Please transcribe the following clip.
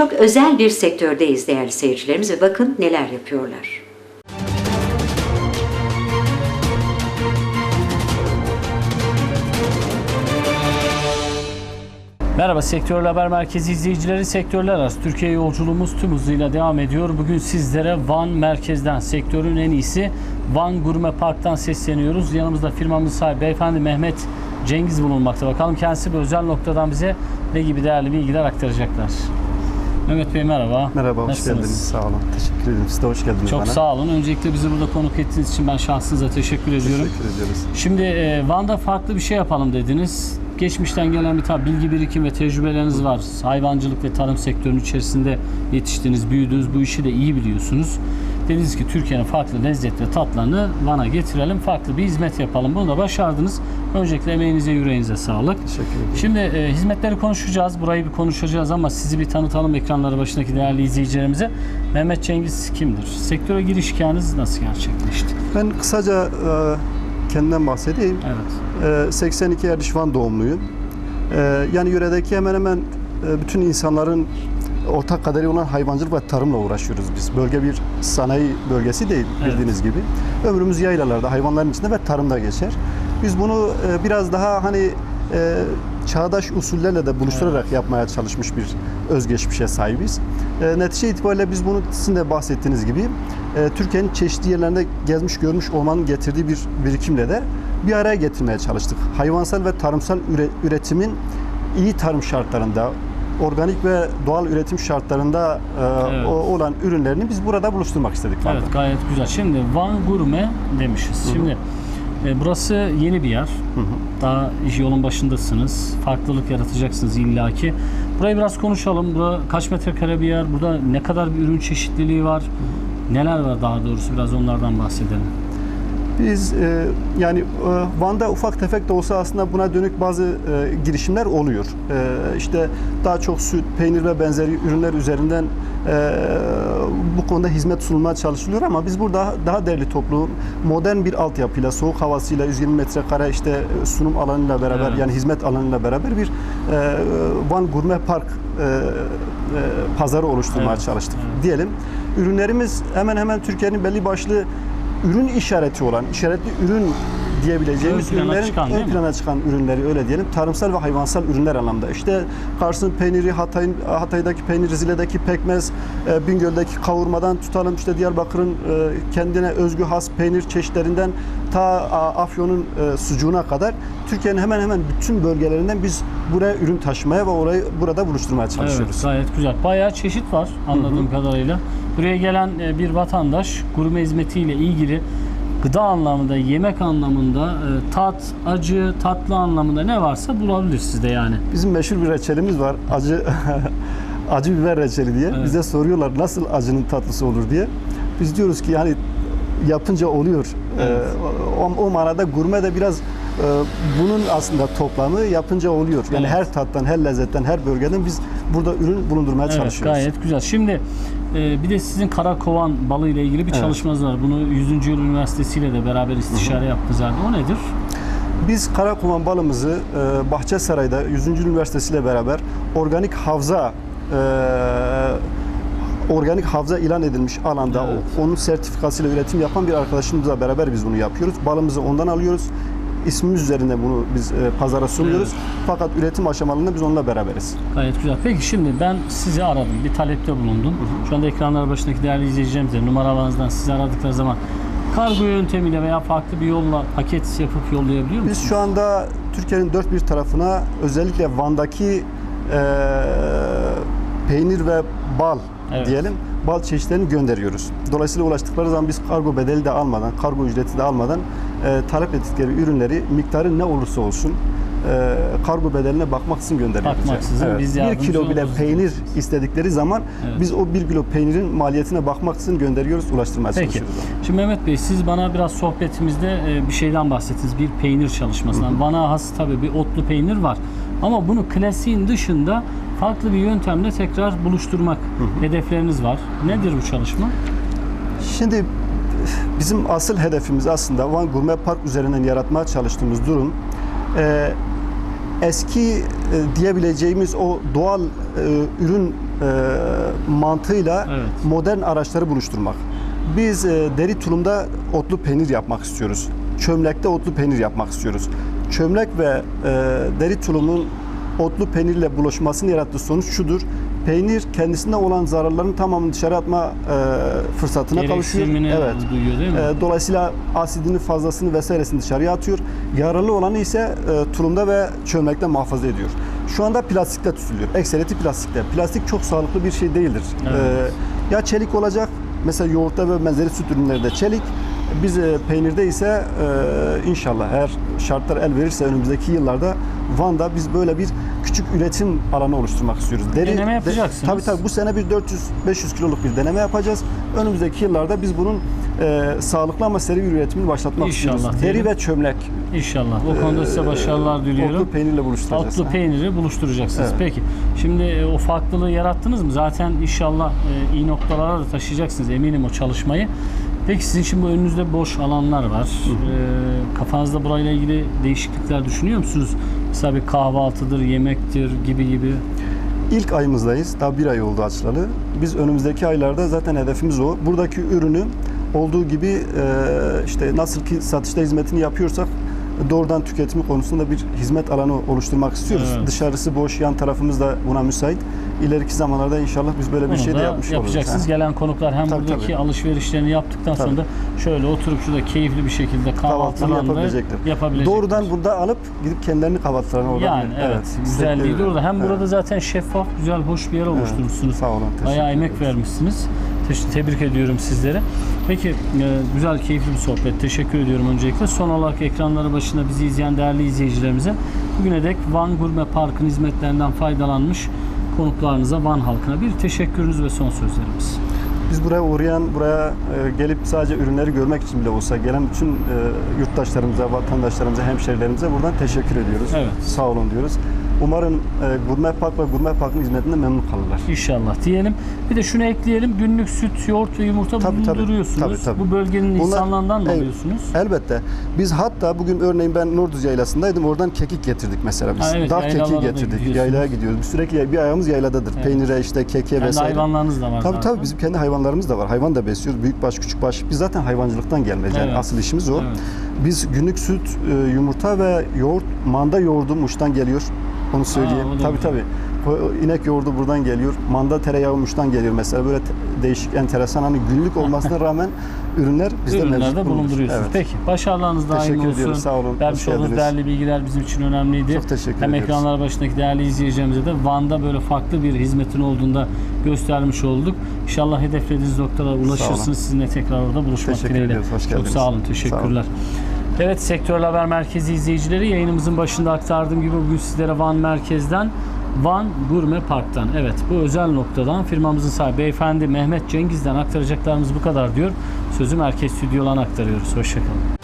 çok özel bir sektördeyiz değerli seyircilerimiz ve bakın neler yapıyorlar. Merhaba Sektörler Haber Merkezi izleyicileri. Sektörler arası Türkiye yolculuğumuz tüm hızıyla devam ediyor. Bugün sizlere Van merkezden, sektörün en iyisi Van Gurme Park'tan sesleniyoruz. Yanımızda firmamız sahibi beyefendi Mehmet Cengiz bulunmakta. Bakalım kendisi bir özel noktadan bize ne gibi değerli bilgiler aktaracaklar. Mehmet Bey merhaba. Merhaba, hoş Nasılsınız? geldiniz. Sağ olun. Teşekkür ederim. Siz de hoş geldiniz Çok bana. sağ olun. Öncelikle bizi burada konuk ettiğiniz için ben şahsınıza teşekkür ediyorum. Teşekkür ediyoruz. Şimdi e, Van'da farklı bir şey yapalım dediniz. Geçmişten gelen bir tabi bilgi birikim ve tecrübeleriniz var. Hayvancılık ve tarım sektörünün içerisinde yetiştiniz, büyüdünüz. Bu işi de iyi biliyorsunuz. Dediniz ki Türkiye'nin farklı lezzet ve tatlarını Van'a getirelim. Farklı bir hizmet yapalım. Bunu da başardınız. Öncelikle emeğinize, yüreğinize sağlık. Teşekkür ederim. Şimdi e, hizmetleri konuşacağız. Burayı bir konuşacağız ama sizi bir tanıtalım ekranları başındaki değerli izleyicilerimize. Mehmet Cengiz kimdir? Sektöre giriş hikayeniz nasıl gerçekleşti? Ben kısaca e, kendimden bahsedeyim. Evet. E, 82 Erdişvan doğumluyum. E, yani yöredeki hemen hemen bütün insanların ortak kaderi olan hayvancılık ve tarımla uğraşıyoruz biz. Bölge bir sanayi bölgesi değil Evet. bildiğiniz gibi. Ömrümüz yaylalarda, hayvanların içinde ve tarımda geçer. Biz bunu e, biraz daha hani e, çağdaş usullerle de buluşturarak yapmaya çalışmış bir özgeçmişe sahibiz. E, netice itibariyle biz bunu sizin de bahsettiğiniz gibi e, Türkiye'nin çeşitli yerlerinde gezmiş görmüş olmanın getirdiği bir birikimle de bir araya getirmeye çalıştık. Hayvansal ve tarımsal üre- üretimin iyi tarım şartlarında, organik ve doğal üretim şartlarında e, Evet. olan ürünlerini biz burada buluşturmak istedik. Van'da. Evet gayet güzel. Şimdi Van Gurme demişiz. Şimdi e, burası yeni bir yer. Daha iş yolun başındasınız. Farklılık yaratacaksınız illaki. Burayı biraz konuşalım. Burada kaç metrekare bir yer? Burada ne kadar bir ürün çeşitliliği var? Neler var daha doğrusu biraz onlardan bahsedelim. Biz e, yani e, Van'da ufak tefek de olsa aslında buna dönük bazı e, girişimler oluyor. E, işte daha çok süt, peynir ve benzeri ürünler üzerinden e, bu konuda hizmet sunulmaya çalışılıyor ama biz burada daha değerli toplu, modern bir altyapıyla, soğuk havasıyla, 120 metrekare işte sunum alanıyla beraber Evet. yani hizmet alanıyla beraber bir e, Van Gurme Park e, e, pazarı oluşturmaya Evet, çalıştık evet. diyelim. Ürünlerimiz hemen hemen Türkiye'nin belli başlı ürün işareti olan, işaretli ürün diyebileceğimiz Ön ürünlerin çıkan, ön mi? plana çıkan ürünleri öyle diyelim. Tarımsal ve hayvansal ürünler anlamda. İşte Kars'ın peyniri, Hatay'ın Hatay'daki peynir, Rize'deki pekmez, e, Bingöl'deki kavurmadan tutalım işte Diyarbakır'ın e, kendine özgü has peynir çeşitlerinden ta Afyon'un e, sucuğuna kadar Türkiye'nin hemen hemen bütün bölgelerinden biz buraya ürün taşımaya ve orayı burada buluşturmaya çalışıyoruz. Evet gayet güzel. Bayağı çeşit var anladığım kadarıyla. Buraya gelen e, bir vatandaş gurme hizmetiyle ilgili gıda anlamında, yemek anlamında, e, tat, acı, tatlı anlamında ne varsa bulabilir sizde yani. Bizim meşhur bir reçelimiz var. Acı acı biber reçeli diye. Evet. Bize soruyorlar nasıl acının tatlısı olur diye. Biz diyoruz ki yani yapınca oluyor. Evet. Ee, o, o manada gurme de biraz e, bunun aslında toplamı yapınca oluyor. Yani Evet. her tattan, her lezzetten, her bölgeden biz burada ürün bulundurmaya Evet çalışıyoruz. gayet güzel. Şimdi e, bir de sizin Karakovan balı ile ilgili bir Evet. çalışmanız var. Bunu 100. Yıl Üniversitesi ile de beraber istişare yaptınız herhalde. O nedir? Biz Karakuman balımızı e, Bahçesaray'da 100. Üniversitesi ile beraber organik havza e, organik havza ilan edilmiş alanda Evet. onun sertifikasıyla üretim yapan bir arkadaşımızla beraber biz bunu yapıyoruz. Balımızı ondan alıyoruz. İsmimiz üzerinde bunu biz e, pazara sunuyoruz. Fakat üretim aşamalarında biz onunla beraberiz. Gayet güzel. Peki şimdi ben sizi aradım. Bir talepte bulundum. Şu anda ekranlar başındaki değerli izleyicilerimiz de numaralarınızdan sizi aradıkları zaman kargo yöntemiyle veya farklı bir yolla paket yapıp yollayabiliyor musunuz? Biz şu anda Türkiye'nin dört bir tarafına özellikle Van'daki e, peynir ve bal Evet. diyelim bal çeşitlerini gönderiyoruz. Dolayısıyla ulaştıkları zaman biz kargo bedeli de almadan, kargo ücreti de almadan e, talep ettikleri ürünleri miktarı ne olursa olsun e, kargo bedeline bakmaksızın gönderiyoruz. Bakmaksızın biz bir yardımcı kilo bile oluruz peynir diyoruz. istedikleri zaman Evet. biz o bir kilo peynirin maliyetine bakmaksızın gönderiyoruz, ulaştırmaya Peki. çalışıyoruz. Şimdi Mehmet Bey siz bana biraz sohbetimizde e, bir şeyden bahsettiniz. Bir peynir çalışmasından. Bana has tabii bir otlu peynir var. Ama bunu klasiğin dışında farklı bir yöntemle tekrar buluşturmak hedefleriniz var. Nedir bu çalışma? Şimdi bizim asıl hedefimiz aslında Van Gurme Park üzerinden yaratmaya çalıştığımız durum e, eski e, diyebileceğimiz o doğal e, ürün mantığıyla Evet. modern araçları buluşturmak. Biz e, deri tulumda otlu peynir yapmak istiyoruz. Çömlekte otlu peynir yapmak istiyoruz. Çömlek ve e, deri tulumun otlu peynirle buluşmasının yarattığı sonuç şudur. Peynir kendisinde olan zararların tamamını dışarı atma e, fırsatına kavuşuyor. Evet. duyuyor değil mi? E, Dolayısıyla asidini fazlasını vesairesini dışarıya atıyor. Yararlı olanı ise e, tulumda ve çömlekte muhafaza ediyor. Şu anda plastikle tutuluyor. Ekseriyeti plastikle. Plastik çok sağlıklı bir şey değildir. Evet. E, ya çelik olacak. Mesela yoğurtta ve benzeri süt ürünlerinde çelik. Biz e, peynirde ise e, inşallah eğer şartlar el verirse önümüzdeki yıllarda Van'da biz böyle bir küçük üretim alanı oluşturmak istiyoruz. Deneme yapacaksınız. tabii tabii bu sene bir 400-500 kiloluk bir deneme yapacağız. Önümüzdeki yıllarda biz bunun e, sağlıklı ama seri bir üretimini başlatmak İnşallah istiyoruz. diyelim. Deri ve çömlek. İnşallah. O konuda size başarılar diliyorum. Otlu peynirle buluşturacağız. Otlu peyniri buluşturacaksınız. Evet. Peki. Şimdi e, o farklılığı yarattınız mı? Zaten inşallah e, iyi noktalara da taşıyacaksınız eminim o çalışmayı. Peki sizin şimdi önünüzde boş alanlar var. E, kafanızda burayla ilgili değişiklikler düşünüyor musunuz? Bir kahvaltıdır, yemektir gibi gibi. İlk ayımızdayız. Daha bir ay oldu açılalı. Biz önümüzdeki aylarda zaten hedefimiz o. Buradaki ürünü olduğu gibi işte nasıl ki satışta hizmetini yapıyorsak doğrudan tüketimi konusunda bir hizmet alanı oluşturmak istiyoruz. Evet. Dışarısı boş, yan tarafımız da buna müsait. İleriki zamanlarda inşallah biz böyle bir Bunu şey de yapmış oluruz. yapacaksınız. Ha. Gelen konuklar hem Tabii, buradaki tabii. alışverişlerini yaptıktan sonra Tabii. da şöyle oturup şurada keyifli bir şekilde Kahvaltılarını yapabilecekler. yapabilecekler. Doğrudan burada alıp gidip kendilerini kahvaltılarına orada. Yani evet, güzelliği de orada. Hem Evet. burada zaten şeffaf, güzel, hoş bir yer oluşturmuşsunuz. Sağ olun. Bayağı emek vermişsiniz. Te- tebrik ediyorum sizlere. Peki e, güzel, keyifli bir sohbet. Teşekkür ediyorum öncelikle. Son olarak ekranları başında bizi izleyen değerli izleyicilerimize bugüne dek Van Gurme Park'ın hizmetlerinden faydalanmış konuklarınıza, Van halkına bir teşekkürünüz ve son sözlerimiz. Biz buraya uğrayan, buraya e, gelip sadece ürünleri görmek için bile olsa gelen bütün e, yurttaşlarımıza, vatandaşlarımıza, hemşerilerimize buradan teşekkür ediyoruz. Evet. Sağ olun diyoruz. Umarım e, Gurme Park ve Gurme Park'ın hizmetinde memnun kalırlar. İnşallah diyelim. Bir de şunu ekleyelim. Günlük süt, yoğurt ve yumurta Tabii, bulunduruyorsunuz. Tabii, tabii. Bu bölgenin Bunlar- insanlarından Evet. alıyorsunuz? Elbette. Biz hatta bugün örneğin ben Norduz Yaylası'ndaydım. Oradan kekik getirdik mesela biz. Ha, evet, Dağ yaylalara kekiği da getirdik. Yaylaya gidiyoruz. Sürekli bir ayağımız yayladadır. Evet. Peynire işte Kendi vesaire. hayvanlarınız da var Tabii zaten. tabii bizim kendi hayvanlarımız da var. Hayvan da besliyoruz. Büyükbaş, küçükbaş. Biz zaten hayvancılıktan gelmeyiz. Yani Evet. asıl işimiz o. Evet. Biz günlük süt, e, yumurta ve yoğurt, manda yoğurdu Muş'tan geliyor. Onu söyleyeyim. da tabii tabii. İnek yoğurdu buradan geliyor. Manda tereyağı Muş'tan geliyor mesela. Böyle değişik, enteresan hani günlük olmasına rağmen ürünler bizde mevcut ürünlerde bulunur. bulunduruyorsunuz. Evet. Peki başarılarınız daim Teşekkür olsun. ediyoruz, sağ olun, Vermiş olduğunuz değerli bilgiler bizim için önemliydi. Çok teşekkür Hem ediyoruz. ekranlar başındaki değerli izleyicilerimize de Van'da böyle farklı bir hizmetin olduğunda göstermiş olduk. İnşallah hedeflediğiniz noktalara ulaşırsınız. Sizinle tekrar orada buluşmak Teşekkür dileğiyle. ediyoruz, hoş Çok geldiniz. sağ olun. Sağ Teşekkürler. Evet Sektör Haber Merkezi izleyicileri yayınımızın başında aktardığım gibi bugün sizlere Van Merkez'den Van Gurme Park'tan evet bu özel noktadan firmamızın sahibi beyefendi Mehmet Cengiz'den aktaracaklarımız bu kadar diyor. Sözü Merkez Stüdyo'dan aktarıyoruz. Hoşçakalın.